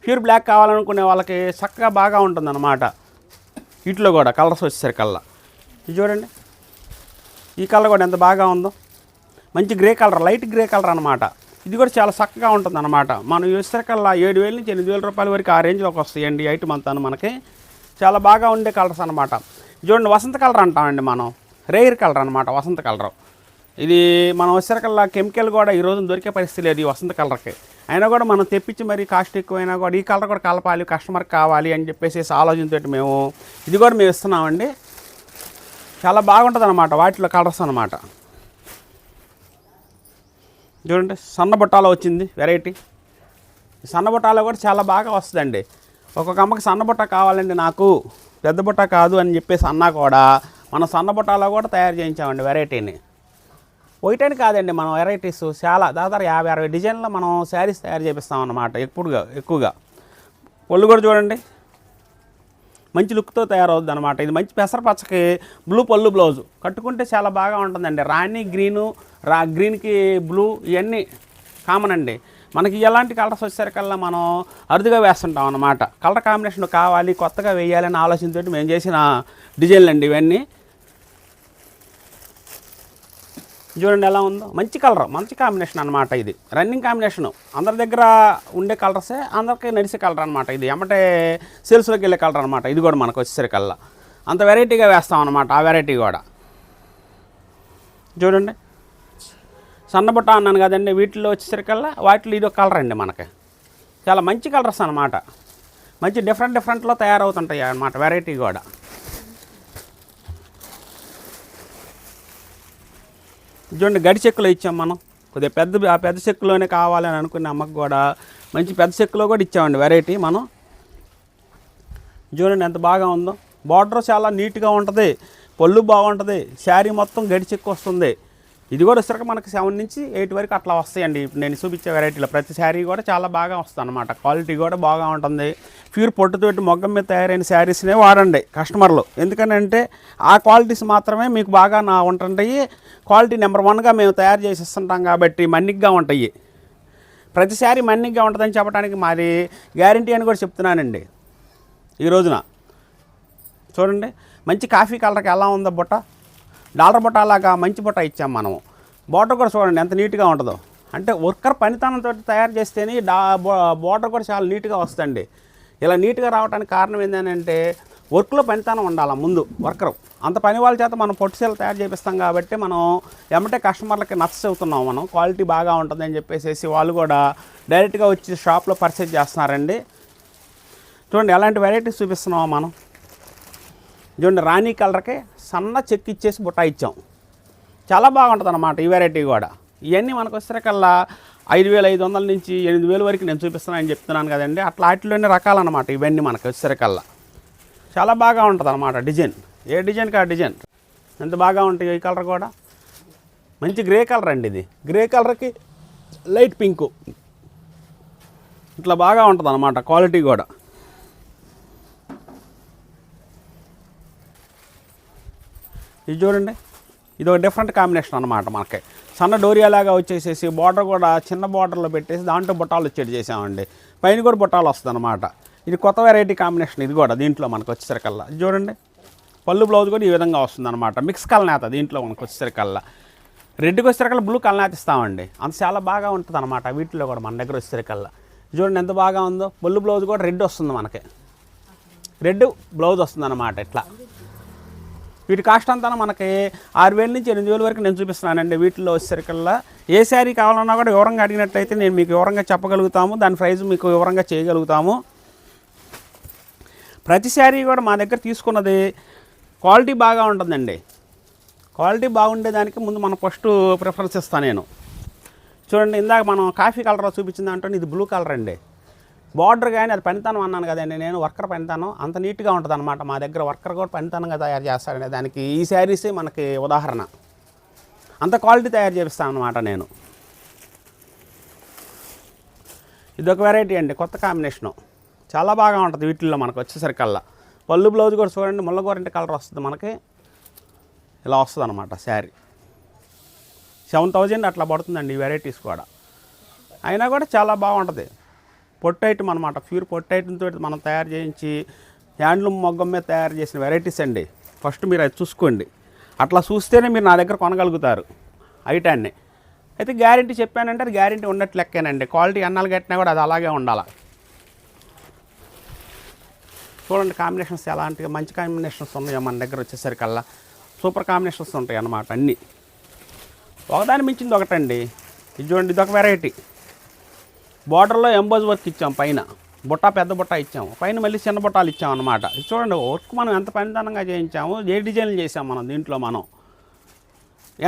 ప్యూర్ బ్లాక్ కావాలనుకునే వాళ్ళకి చక్కగా బాగా ఉంటుంది అనమాట వీటిలో కూడా కలర్స్ వచ్చేసరికల్లా. ఇది చూడండి. ఈ కలర్ కూడా ఎంత బాగా ఉందో. మంచి grey colour light grey colour అనమాట ఇది కూడా చాలా చక్కగా ఉంటుంది అనమాట మనం వేసరికల్లా ఏడు వేల నుంచి ఎనిమిది వేల రూపాయల వరకు ఆ రేంజ్లోకి వస్తాయండి ఈ ఐటమ్ అంతా మనకి. చాలా బాగా ఉండే కలర్స్ అనమాట చూడండి వసంత కలర్ అంటామండి మనం. రేర్ కలర్ అనమాట వసంత కలర్. ఇది మనం వచ్చేసరికల్లా కెమికల్ కూడా ఈ రోజున దొరికే పరిస్థితి లేదు ఈ వసంత కలర్కి. అయినా కూడా మనం తెప్పించి మరి కాస్ట్ ఎక్కువైనా కూడా ఈ కలర్ కూడా కలపాలి కస్టమర్కి కావాలి అని చెప్పేసి ఆలోచనతో మేము ఇది కూడా మేము ఇస్తున్నామండి. చాలా బాగుంటుంది అనమాట వాటిలో కలర్స్ అనమాట చూడండి సన్న బుట్టాలో వచ్చింది వెరైటీ సన్న బుట్టాలో కూడా చాలా బాగా వస్తుందండి. ఒక్కొక్క అమ్మకి సన్న బుట్ట కావాలండి నాకు పెద్ద బుట్ట కాదు అని చెప్పేసి అన్నా కూడా మనం సన్న బుట్టాలో కూడా తయారు చేయించామండి వెరైటీని ఒకటని కాదండి మనం వెరైటీస్ చాలా దాదాపు యాభై అరవై డిజైన్లో మనం శారీస్ తయారు చేపిస్తాం అన్నమాట ఎక్కువగా ఎక్కువగా. ఒళ్ళు కూడా చూడండి మంచి లుక్తో తయారవుద్ది అనమాట ఇది మంచి పెసరపచ్చకి బ్లూ పళ్ళు బ్లౌజు కట్టుకుంటే చాలా బాగా ఉంటుందండి. రాణి గ్రీను రా గ్రీన్కి బ్లూ ఇవన్నీ కామన్ అండి. మనకి ఎలాంటి కలర్స్ వచ్చేసరికల్లా మనం అరుదుగా వేస్తుంటాం అనమాట కలర్ కాంబినేషన్ కావాలి కొత్తగా వేయాలని ఆలోచనతో మేము చేసిన డిజైన్లు అండి ఇవన్నీ. చూడండి ఎలా ఉందో. మంచి కలర్ మంచి కాంబినేషన్ అనమాట ఇది. Running combination. అందరి దగ్గర ఉండే కలర్సే అందరికీ నడిచే కలర్ అనమాట ఇది. ఎమ్మటే సేల్స్లోకి వెళ్ళే కలర్ అనమాట ఇది కూడా మనకు వచ్చేసరికల్లా. అంత వెరైటీగా వేస్తాం అనమాట ఆ వెరైటీ కూడా. చూడండి. సన్నబుట్ట అన్నాను కదండి వీటిలో వచ్చేసరికల్లా వాటిలో ఇది ఒక కలర్ అండి మనకి. చాలా మంచి కలర్స్ అనమాట మంచి డిఫరెంట్ డిఫరెంట్లో తయారవుతుంటాయి అన్నమాట వెరైటీ కూడా. చూడండి గడి చెక్కులో ఇచ్చాం మనం. కొద్దిగా పెద్ద ఆ పెద్ద చెక్కులోనే కావాలని అనుకున్న అమ్మకు కూడా మంచి పెద్ద చెక్కులో కూడా ఇచ్చామండి వెరైటీ మనం. చూడండి ఎంత బాగా ఉందో. బార్డర్ చాలా నీట్గా ఉంటుంది. పళ్ళు బాగుంటుంది. శారీ మొత్తం గడి చెక్కు వస్తుంది. ఇది కూడా వచ్చరికి మనకి సెవెన్ నుంచి ఎయిట్ వరకు అట్లా వస్తాయండి. ఇప్పుడు నేను చూపించే వెరైటీలో ప్రతి శారీ కూడా చాలా బాగా వస్తుంది అనమాట క్వాలిటీ కూడా బాగా ఉంటుంది. ప్యూర్ పొట్టుతోటి మొగ్గం మీద తయారైన శారీస్నే వాడండి కస్టమర్లు. ఎందుకనంటే ఆ క్వాలిటీస్ మాత్రమే మీకు బాగా నా ఉంటుంటాయి క్వాలిటీ నెంబర్ వన్గా మేము తయారు చేసి ఇస్తుంటాం కాబట్టి మన్నిగ్గా ఉంటాయి. ప్రతి శారీ మన్నిగ్గా ఉంటుందని చెప్పడానికి మాది గ్యారంటీ అని కూడా చెప్తున్నానండి. ఈ రోజున. చూడండి. మంచి కాఫీ కలర్కి ఎలా ఉందో బుట్ట. డాలర్ బుట్టాలాగా మంచి బుట్ట ఇచ్చాం మనము బార్డర్ కూడా చూడండి ఎంత నీట్గా ఉంటుందో. అంటే వర్కర్ పనితనంతో తయారు చేస్తేనే డా బార్డర్ కూడా చాలా నీట్గా వస్తుంది ఇలా నీట్గా రావడానికి కారణం ఏంటంటే వర్క్లో పనితనం ఉండాలి ముందు వర్కర్. అంత పని వాళ్ళ చేత మనం పొట్టిసీలు తయారు చేపిస్తాం కాబట్టి మనం ఎమ్మటే కస్టమర్లకి నచ్చ చెబుతున్నాం మనం క్వాలిటీ బాగా ఉంటుందని చెప్పేసి వాళ్ళు కూడా డైరెక్ట్గా వచ్చి షాప్లో పర్చేజ్ చేస్తున్నారండి. చూడండి ఎలాంటి వెరైటీస్ చూపిస్తున్నామో మనం. చూడండి రాణి కలర్కి సన్న చెక్ ఇచ్చేసి బుట్ట ఇచ్చాం. చాలా బాగుంటుంది అనమాట ఈ వెరైటీ కూడా. ఇవన్నీ మనకు వచ్చేసరికల్లా ఐదు వేల ఐదు వందల నుంచి ఎనిమిది వేల వరకు నేను చూపిస్తున్నానని చెప్తున్నాను కదండి. అట్లా వాటిలోనే రకాలన్నమాట ఇవన్నీ మనకు వచ్చేసరికల్లా. చాలా బాగా ఉంటుంది అనమాట డిజైన్. ఏ డిజైన్కి ఆ డిజైన్? ఎంత బాగా ఉంటాయి ఈ కలర్ కూడా? మంచి గ్రే కలర్ అండి ఇది. గ్రే కలర్కి లైట్ పింకు. ఇట్లా బాగా ఉంటుంది అనమాట క్వాలిటీ కూడా. ఇది చూడండి. ఇది ఒక డిఫరెంట్ కాంబినేషన్ అనమాట మనకి. సన్న డోరియా లాగా వచ్చేసేసి బార్డర్ కూడా చిన్న బార్డర్లో పెట్టేసి దాంట్లో బుట్టాలు వచ్చేటి చేసామండి. పైన కూడా బుట్టాలు వస్తుంది అనమాట ఇది కొత్త వెరైటీ కాంబినేషన్ ఇది కూడా దీంట్లో మనకు వచ్చేసరికల్లా. చూడండి. పళ్ళు బ్లౌజ్ కూడా ఈ విధంగా వస్తుంది అనమాట మిక్స్ కలనేత దీంట్లో మనకు వచ్చేసరికల్లా. రెడ్కి వచ్చేసరికల్లా బ్లూ కలనేత ఇస్తామండి. అంత చాలా బాగా ఉంటుంది అనమాట వీటిలో కూడా మన దగ్గర వచ్చేసరికల్లా. చూడండి ఎంత బాగా ఉందో. పళ్ళు బ్లౌజ్ కూడా రెడ్ వస్తుంది మనకి. రెడ్ బ్లౌజ్ వస్తుంది అనమాట ఇట్లా. వీటి కాస్ట్ అంతా మనకి ఆరు వేల నుంచి ఎనిమిది వేల వరకు నేను చూపిస్తున్నానండి. వీటిలో వచ్చేసరికల్లా ఏ శారీ కావాలన్నా కూడా వివరంగా అడిగినట్లయితే నేను మీకు వివరంగా చెప్పగలుగుతాము. దాని ప్రైస్ మీకు వివరంగా చేయగలుగుతాము. ప్రతి శారీ కూడా మా దగ్గర తీసుకున్నది క్వాలిటీ బాగా ఉంటుందండి. క్వాలిటీ బాగుండేదానికి ముందు మనం ఫస్ట్ ప్రిఫరెన్స్ ఇస్తాను నేను. చూడండి ఇందాక మనం కాఫీ కలర్ చూపించిన దాంట్లో ఇది బ్లూ కలర్ అండి. బార్డర్ కానీ అది పనితనం అన్నాను కదండి. నేను వర్కర్ పనితనం అంత నీట్గా ఉంటుంది అనమాట మా దగ్గర వర్కర్ కూడా పనితనంగా తయారు చేస్తారండి దానికి ఈ శారీసే మనకి ఉదాహరణ. అంత క్వాలిటీ తయారు చేపిస్తాను అనమాట నేను. ఇది ఒక వెరైటీ అండి. కొత్త కాంబినేషను. చాలా బాగా ఉంటుంది వీటిల్లో మనకు వచ్చేసరికల్లా. పళ్ళు బ్లౌజ్ కూడా చూడండి. ముల్లగోరంటి కలర్ వస్తుంది మనకి. ఇలా వస్తుంది అనమాట శారీ. సెవెన్ థౌజండ్ అట్లా పడుతుందండి ఈ వెరైటీస్ కూడా. అయినా కూడా చాలా బాగుంటుంది. పొట్టైటం అనమాట ప్యూర్ పొట్టైటంతో మనం తయారు చేయించి హ్యాండ్లూమ్ మొగ్గం మీద తయారు చేసిన వెరైటీస్ అండి. ఫస్ట్ మీరు అది చూసుకోండి. అట్లా చూస్తేనే మీరు నా దగ్గర కొనగలుగుతారు. ఐటాన్ని అయితే గ్యారంటీ చెప్పానంటే అది గ్యారంటీ ఉన్నట్లు లెక్కేనండి. క్వాలిటీ అన్నాలు కట్టినా కూడా అది అలాగే ఉండాలి. చూడండి కాంబినేషన్స్ ఎలాంటి మంచి కాంబినేషన్స్ ఉన్నాయో మన దగ్గర వచ్చేసరికల్లా. సూపర్ కాంబినేషన్స్ ఉంటాయి అన్నమాట అన్నీ. ఒకదాని మించింది ఒకటండి. ఇది చూడండి ఇది ఒక వెరైటీ. బార్డర్లో ఎంబోజ్ వర్క్ ఇచ్చాం పైన. బుట్ట పెద్ద బుట్ట ఇచ్చాము. పైన మళ్ళీ చిన్న బుట్టాలు ఇచ్చాం అనమాట చూడండి వర్క్ మనం ఎంత పనితనంగా చేయించాము ఏ డిజైన్లు చేసాం మనం దీంట్లో మనం.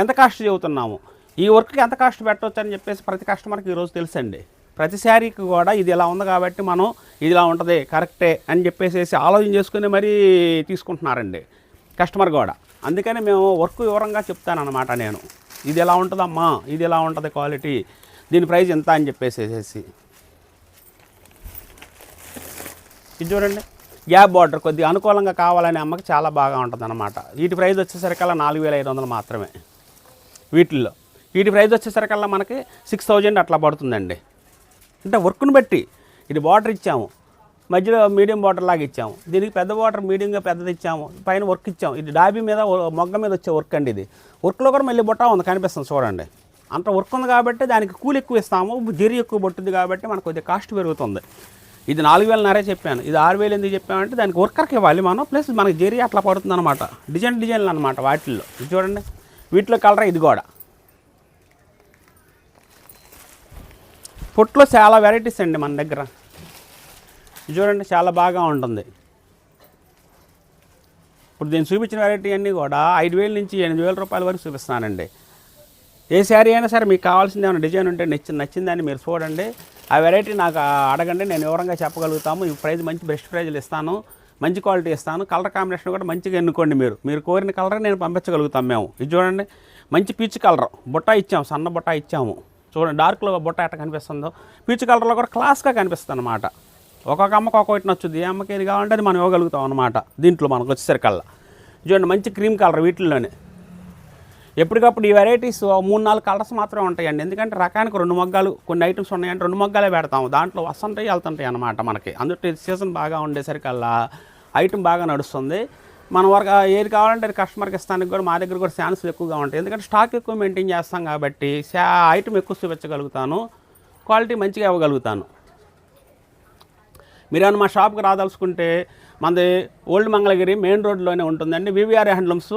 ఎంత కాస్ట్ చెబుతున్నాము? ఈ వర్క్కి ఎంత కాస్ట్ పెట్టవచ్చు అని చెప్పేసి ప్రతి కస్టమర్కి ఈరోజు తెలుసండి. ప్రతి శారీకి కూడా ఇది ఇలా ఉంది కాబట్టి మనం ఇది ఇలా ఉంటుంది కరెక్టే అని చెప్పేసి ఆలోచన చేసుకుని మరీ తీసుకుంటున్నారండి కస్టమర్ కూడా. అందుకని మేము వర్క్ వివరంగా చెప్తానన్నమాట నేను. ఇది ఎలా ఉంటుందమ్మా? ఇది ఎలా ఉంటుంది క్వాలిటీ? దీని ప్రైస్ ఎంత అని చెప్పేసేసి ఇది చూడండి. గ్యాప్ బార్డర్ కొద్దిగా అనుకూలంగా కావాలనే అమ్మకి చాలా బాగా ఉంటుంది అనమాట వీటి ప్రైస్ వచ్చేసరికల్లా నాలుగు వేల ఐదు వందలు మాత్రమే. వీటిల్లో. వీటి ప్రైస్ వచ్చేసరికల్లా మనకి సిక్స్ థౌజండ్ అట్లా పడుతుందండి. అంటే వర్క్ను బట్టి ఇది బార్డర్ ఇచ్చాము. మధ్యలో మీడియం బార్డర్ లాగా ఇచ్చాము. దీనికి పెద్ద బార్డర్ మీడియంగా పెద్దది ఇచ్చాము. పైన వర్క్ ఇచ్చాము. ఇది డాబీ మీద ఓ- మొగ్గ మీద వచ్చే వర్క్ అండి ఇది. వర్క్లో కూడా మళ్ళీ బుట్ట ఉంది కనిపిస్తుంది చూడండి. అంత వర్క్ ఉంది కాబట్టి దానికి కూలి ఎక్కువ ఇస్తాము జరి ఎక్కువ పట్టుద్ది కాబట్టి మనకు కొద్దిగా కాస్ట్ పెరుగుతుంది. ఇది నాలుగు వేలన్నరే చెప్పాను. ఇది ఆరు వేలు ఎందుకు చెప్పామంటే దానికి వర్కర్కి ఇవ్వాలి మనం ప్లస్ మనకి జరి అట్లా పడుతుంది అనమాట డిజైన్ డిజైన్లు అనమాట వాటిల్లో. ఇది చూడండి. వీటిలో కలర్ ఇది కూడా. పొట్లో చాలా వెరైటీస్ అండి మన దగ్గర. చూడండి చాలా బాగా ఉంటుంది. ఇప్పుడు దీన్ని చూపించిన వెరైటీ అన్నీ కూడా ఐదు వేల నుంచి ఎనిమిది వేల రూపాయల వరకు చూపిస్తున్నానండి. ఏ శారీ అయినా సరే మీకు కావాల్సింది ఏమైనా డిజైన్ ఉంటే నచ్చింది నచ్చిందని మీరు చూడండి. ఆ వెరైటీ నాకు అడగండి నేను వివరంగా చెప్పగలుగుతాము. ఈ ప్రైస్ మంచి బెస్ట్ ప్రైజ్లు ఇస్తాను. మంచి క్వాలిటీ ఇస్తాను. కలర్ కాంబినేషన్ కూడా మంచిగా ఎన్నుకోండి మీరు. మీరు కోరిన కలర్ నేను పంపించగలుగుతాం మేము. ఇది చూడండి. మంచి పీచ్ కలర్. బుట్ట ఇచ్చాము సన్న బుట్ట ఇచ్చాము. చూడండి డార్క్లో బుట్ట ఎట్ట కనిపిస్తుందో. పీచ్ కలర్లో కూడా క్లాస్గా కనిపిస్తుంది అనమాట ఒక్కొక్క అమ్మకి ఒక్కొక్కటి నచ్చుద్ది. ఏ అమ్మకి ఏది కావాలంటే అది మనం ఇవ్వగలుగుతాం అనమాట దీంట్లో మనకు వచ్చేసరికల్లా. చూడండి మంచి క్రీమ్ కలర్ వీటిల్లోనే. ఎప్పటికప్పుడు ఈ వెరైటీస్ మూడు నాలుగు కలర్స్ మాత్రమే ఉంటాయండి. ఎందుకంటే రకానికి రెండు మొగ్గాలు కొన్ని ఐటమ్స్ ఉన్నాయంటే రెండు మొగ్గాలే పెడతాము. దాంట్లో వస్తుంటాయి వెళ్తుంటాయి అనమాట మనకి. అందుకే సీజన్ బాగా ఉండేసరికల్లా ఐటమ్ బాగా నడుస్తుంది. మన వరకు ఏది కావాలంటే కస్టమర్కి ఇస్తానికి కూడా మా దగ్గర కూడా ఛాన్సులు ఎక్కువగా ఉంటాయి. ఎందుకంటే స్టాక్ ఎక్కువ మెయింటైన్ చేస్తాం కాబట్టి ఐటమ్ ఎక్కువ చూపించగలుగుతాను. క్వాలిటీ మంచిగా ఇవ్వగలుగుతాను. మీరేమైనా మా షాప్కి రాదలుచుకుంటే మనది ఓల్డ్ మంగళగిరి మెయిన్ రోడ్లోనే ఉంటుందండి. వివిఆర్ హ్యాండ్లూమ్స్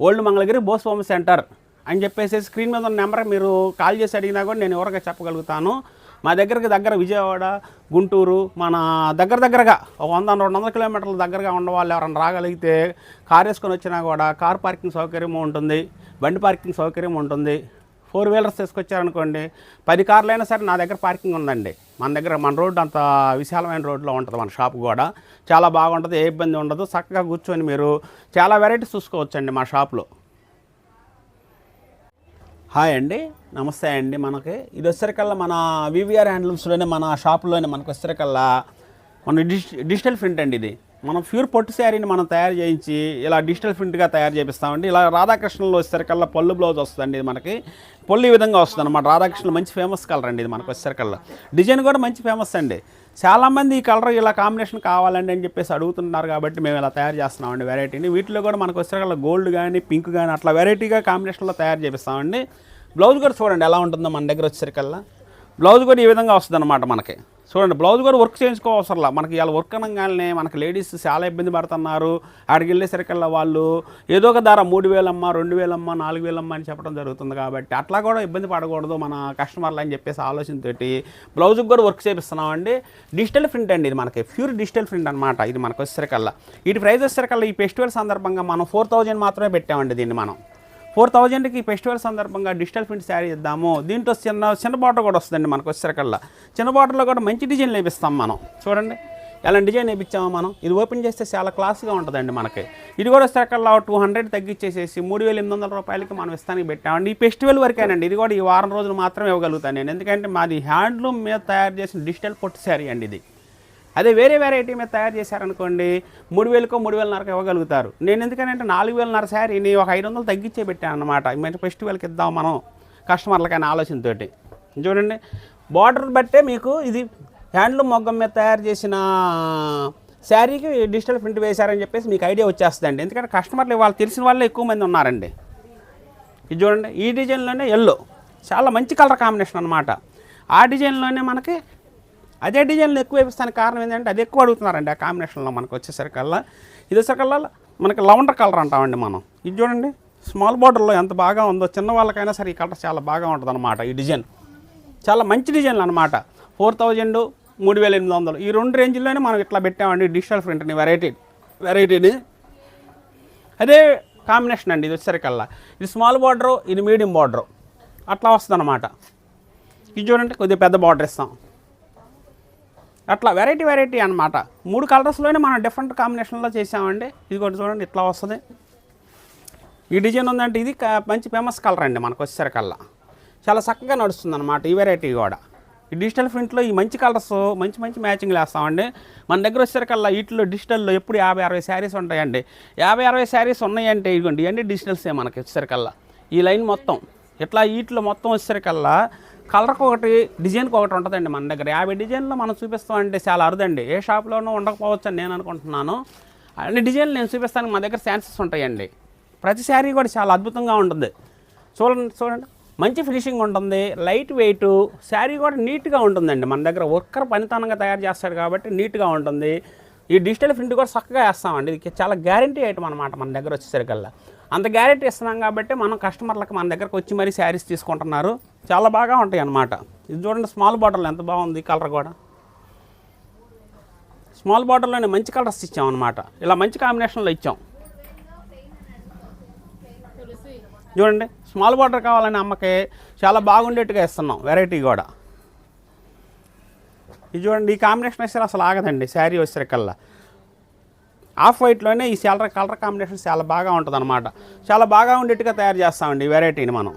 ఓల్డ్ మంగళగిరి బోస్వామ సెంటర్ అని చెప్పేసి స్క్రీన్ మీద ఉన్న నెంబర్ మీరు కాల్ చేసి అడిగినా కూడా నేను ఎవరిగా చెప్పగలుగుతాను. మా దగ్గరికి దగ్గర విజయవాడ గుంటూరు మన దగ్గర దగ్గరగా ఒక వంద రెండు వందల కిలోమీటర్ల దగ్గరగా ఉండవాళ్ళు ఎవరైనా రాగలిగితే కార్ వేసుకొని వచ్చినా కూడా కార్ పార్కింగ్ సౌకర్యం ఉంటుంది బండి పార్కింగ్ సౌకర్యం ఉంటుంది. ఫోర్ వీలర్స్ తీసుకొచ్చారనుకోండి పది కార్లైనా సరే నా దగ్గర పార్కింగ్ ఉందండి. మన దగ్గర మన రోడ్డు అంత విశాలమైన రోడ్లో ఉంటుంది మన షాప్ కూడా. చాలా బాగుంటుంది ఏ ఇబ్బంది ఉండదు. చక్కగా కూర్చొని మీరు చాలా వెరైటీస్ చూసుకోవచ్చండి మా షాప్లో. హాయ్ అండి. నమస్తే అండి మనకి. ఇది వచ్చేసరికల్లా మన వివిఆర్ హ్యాండ్లూమ్స్లోనే మన షాప్లోనే మనకు వచ్చేసరికల్లా మన డిజిటల్ ప్రింట్ అండి ఇది. మనం ప్యూర్ పొట్టు శారీని మనం తయారు చేయించి ఇలా డిజిటల్ ప్రింట్గా తయారు చేపిస్తామండి. ఇలా రాధాకృష్ణలో వచ్చేసరికల్లా పళ్ళు బ్లౌజ్ వస్తుందండి ఇది మనకి. పళ్ళు ఈ విధంగా వస్తుంది అనమాట రాధాకృష్ణ మంచి ఫేమస్ కలర్ అండి ఇది మనకు వచ్చేసరికల్లా. డిజైన్ కూడా మంచి ఫేమస్ అండి. చాలామంది ఈ కలర్ ఇలా కాంబినేషన్ కావాలండి అని చెప్పేసి అడుగుతున్నారు కాబట్టి మేము ఇలా తయారు చేస్తున్నామండి వెరైటీని వీటిలో కూడా మనకు వచ్చేసరికల్లా గోల్డ్ కానీ పింక్ కానీ అట్లా వెరైటీగా కాంబినేషన్లో తయారు చేపిస్తామండి. బ్లౌజ్ కూడా చూడండి ఎలా ఉంటుందో మన దగ్గర వచ్చేసరికల్లా. బ్లౌజ్ కూడా ఈ విధంగా వస్తుంది మనకి. చూడండి బ్లౌజ్ కూడా వర్క్ చేయించుకోవసరంలా. మనకి ఇలా వర్క్ అనగానే మనకి లేడీస్ చాలా ఇబ్బంది పడుతున్నారు. ఆడికి వెళ్ళేసరికల్లా వాళ్ళు ఏదో ఒక ధర మూడు వేలమ్మ రెండు వేలమ్మ నాలుగు వేలమ్మ అని చెప్పడం జరుగుతుంది కాబట్టి అట్లా కూడా ఇబ్బంది పడకూడదు మన కస్టమర్లు అని చెప్పేసి ఆలోచనతోటి. బ్లౌజ్కి కూడా వర్క్ చేపిస్తున్నామండి డిజిటల్ ప్రింట్ అండి ఇది మనకి. ప్యూర్ డిజిటల్ ప్రింట్ అనమాట ఇది మనకు వచ్చేసరికల్లా. ఇటు ప్రైస్ వచ్చేసరికల్లా ఈ ఫెస్టివల్ సందర్భంగా మనం ఫోర్ థౌజండ్ మాత్రమే పెట్టామండి దీన్ని మనం. ఫోర్ థౌజండ్కి ఫెస్టివల్ సందర్భంగా డిజిటల్ ప్రింట్ శారీ ఇద్దాము. దీంట్లో చిన్న చిన్న బాటర్ కూడా వస్తుందండి మనకు వచ్చేసరికల్లా చిన్న బాటర్లో కూడా మంచి డిజైన్ వేపిస్తాం మనం. చూడండి. ఎలా డిజైన్ వేయించాము మనం. ఇది ఓపెన్ చేస్తే చాలా క్లాస్గా ఉంటుందండి మనకి. ఇది కూడా వచ్చేసరికల్లా టూ హండ్రెడ్ తగ్గించేసేసి మూడు వేల ఎనిమిది వందల రూపాయలకి మనం ఇస్తానికి పెట్టామండి. ఈ ఫెస్టివల్ వరకేనండి. ఇది కూడా ఈ వారం రోజులు మాత్రమే ఇవ్వగలుగుతాను నేను. ఎందుకంటే మాది హ్యాండ్లూమ్ మీద తయారు చేసిన డిజిటల్ పొట్టు శారీ అండి ఇది. అదే వేరే వెరైటీ మీద తయారు చేశారనుకోండి మూడు వేలకో మూడు వేలన్నరకు ఇవ్వగలుగుతారు. నేను ఎందుకనంటే నాలుగు వేలన్నర శారీని ఒక ఐదు వందలు తగ్గించే పెట్టాను అనమాట మంచి ఫెస్టివల్కి ఇద్దాం మనం కస్టమర్లకైనా ఆలోచనతోటి. చూడండి బార్డర్ బట్టే మీకు ఇది హ్యాండ్లూమ్ మొగ్గం మీద తయారు చేసిన శారీకి డిజిటల్ ప్రింట్ వేశారని చెప్పేసి మీకు ఐడియా వచ్చేస్తుందండి. ఎందుకంటే కస్టమర్లు వాళ్ళు తెలిసిన వాళ్ళే ఎక్కువ మంది ఉన్నారండి. ఇది చూడండి ఈ డిజైన్లోనే ఎల్లో చాలా మంచి కలర్ కాంబినేషన్ అనమాట ఆ డిజైన్లోనే మనకి అదే డిజైన్లు ఎక్కువ వేపిస్తానికి కారణం ఏంటంటే అది ఎక్కువ అడుగుతున్నారండి ఆ కాంబినేషన్లో మనకు వచ్చేసరికల్లా. ఇది వచ్చేసరికల్లా మనకి లవండర్ కలర్ అంటామండి మనం. ఇది చూడండి స్మాల్ బార్డర్లో ఎంత బాగా ఉందో చిన్న వాళ్ళకైనా సరే ఈ కలర్ చాలా బాగా ఉంటుంది అనమాట ఈ డిజైన్. చాలా మంచి డిజైన్లు అనమాట ఫోర్ థౌజండ్ మూడు వేల ఎనిమిది వందలు. ఈ రెండు రేంజ్లోనే మనం ఇట్లా పెట్టామండి డిజిటల్ ప్రింట్ని వెరైటీ వెరైటీని. అదే కాంబినేషన్ అండి ఇది వచ్చేసరికల్లా. ఇది స్మాల్ బార్డరు ఇది మీడియం బార్డరు. అట్లా వస్తుంది అనమాట ఇది చూడండి కొద్దిగా పెద్ద బార్డర్ ఇస్తాం. అట్లా వెరైటీ వెరైటీ అనమాట మూడు కలర్స్లోనే మనం డిఫరెంట్ కాంబినేషన్లో చేసామండి. ఇది కూడా చూడండి ఇట్లా వస్తుంది. ఈ డిజైన్ ఉందంటే ఇది క- మంచి ఫేమస్ కలర్ అండి మనకు వచ్చేసరికల్లా. చాలా చక్కగా నడుస్తుంది అనమాట ఈ వెరైటీ కూడా. ఈ డిజిటల్ ప్రింట్లో ఈ మంచి కలర్స్ మంచి మంచి మ్యాచింగ్లు వేస్తామండి. మన దగ్గర వచ్చేసరికల్లా వీటిలో డిజిటల్లో ఎప్పుడు యాభై అరవై శారీస్ ఉంటాయండి. యాభై అరవై శారీస్ ఉన్నాయంటే ఇదిగోండి ఇవన్నీ డిజిటల్సే మనకి వచ్చేసరికల్లా. ఈ లైన్ మొత్తం ఇట్లా వీటిలో మొత్తం వచ్చేసరికల్లా కలర్కి ఒకటి డిజైన్కి ఒకటి ఉంటుందండి మన దగ్గర. యాభై డిజైన్లో మనం చూపిస్తామంటే చాలా అరుదండి. ఏ షాప్లోనూ ఉండకపోవచ్చు అని నేను అనుకుంటున్నాను. అన్ని డిజైన్లు నేను చూపిస్తానికి మా దగ్గర ఛాన్సెస్ ఉంటాయండి. ప్రతి శారీ కూడా చాలా అద్భుతంగా ఉంటుంది. చూడండి చూడండి. మంచి ఫినిషింగ్ ఉంటుంది లైట్ వెయిట్ శారీ కూడా నీట్గా ఉంటుందండి. మన దగ్గర వర్కర్ పనితనంగా తయారు చేస్తాడు కాబట్టి నీట్గా ఉంటుంది. ఈ డిజిటల్ ప్రింట్ కూడా చక్కగా వేస్తామండి. ఇది చాలా గ్యారంటీ ఐటమ్ అనమాట మన దగ్గర వచ్చేసరికల్లా. అంత గ్యారెంటీ ఇస్తున్నాం కాబట్టి మనం కస్టమర్లకు మన దగ్గరకు వచ్చి మరీ శారీస్ తీసుకుంటున్నారు. చాలా బాగా ఉంటాయి అన్నమాట. ఇది చూడండి స్మాల్ బాటిల్ ఎంత బాగుంది కలర్ కూడా. స్మాల్ బాటిల్లోనే మంచి కలర్స్ ఇచ్చాం అనమాట ఇలా మంచి కాంబినేషన్లో ఇచ్చాం. చూడండి స్మాల్ బాటిల్ కావాలని అమ్మకి చాలా బాగుండేట్టుగా ఇస్తున్నాం వెరైటీ కూడా. ఇది చూడండి ఈ కాంబినేషన్ వేస్తే అసలు ఆగదండి శారీ వచ్చేసరికల్లా ఆఫ్ వైట్లోనే ఈ కలర్ కలర్ కాంబినేషన్ చాలా బాగా ఉంటుంది అనమాట చాలా బాగా ఉండేట్టుగా తయారు చేస్తామండి ఈ వెరైటీని మనం.